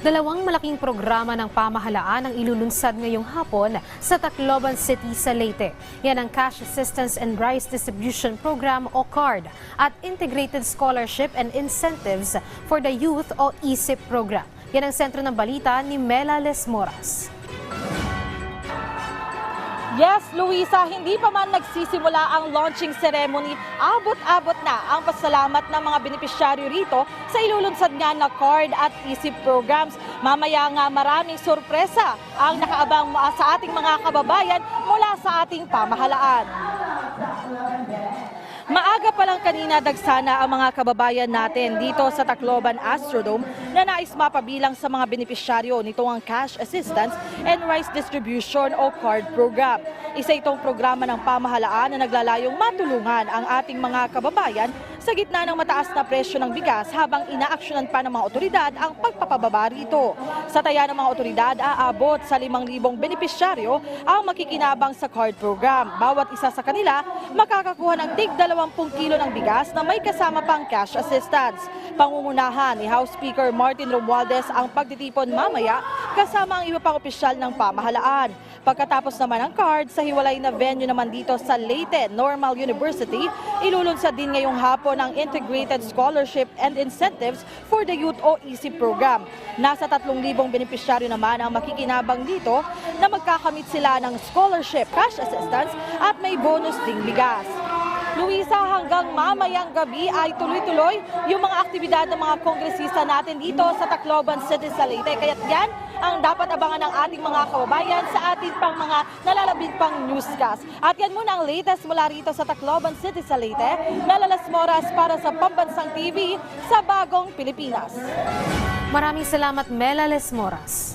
Dalawang malaking programa ng pamahalaan ang ilulunsad ngayong hapon sa Tacloban City sa Leyte. Yan ang Cash Assistance and Rice Distribution Program o CARD at Integrated Scholarship and Incentives for the Youth o ISIP program. Yan ang sentro ng balita ni Mela Lesmoras. Yes, Luisa, hindi pa man nagsisimula ang launching ceremony, abot-abot na ang pasalamat ng mga benepisyaryo rito sa ilulunsad nga na card at isip programs. Mamaya nga maraming sorpresa ang nakaabang sa ating mga kababayan mula sa ating pamahalaan. Kanina dagsana ang mga kababayan natin dito sa Tacloban Astrodome na nais mapabilang sa mga benepisyaryo nito ang Cash Assistance and Rice Distribution o CARD program. Isa itong programa ng pamahalaan na naglalayong matulungan ang ating mga kababayan sa gitna ng mataas na presyo ng bigas habang inaaksyonan pa ng mga otoridad ang pagpapababa rito. Sa taya ng mga otoridad, aabot sa 5,000 benepisyaryo ang makikinabang sa card program. Bawat isa sa kanila makakakuha ng tig 20 kilo ng bigas na may kasama pang cash assistance. Pangungunahan ni House Speaker Martin Romualdez ang pagtitipon mamaya kasama ang iba pang opisyal ng pamahalaan. Pagkatapos naman ng card, sa hiwalay na venue naman dito sa Leyte Normal University, ilulunsad din ngayong hapon ang Integrated Scholarship and Incentives for the Youth o EASY program. Nasa 3,000 benepisyaryo naman ang makikinabang dito na magkakamit sila ng scholarship, cash assistance at may bonus ding bigas. Luisa, hanggang mamayang gabi ay tuloy-tuloy yung mga aktibidad ng mga kongresista natin dito sa Tacloban City sa Leyte. Kaya yan ang dapat abangan ng ating mga kababayan sa ating pang mga nalalabing pang newscast. At yan muna ang latest mula rito sa Tacloban City sa Leyte. Nalalas Moras para sa Pambansang TV sa Bagong Pilipinas. Maraming salamat Mela Lesmoras.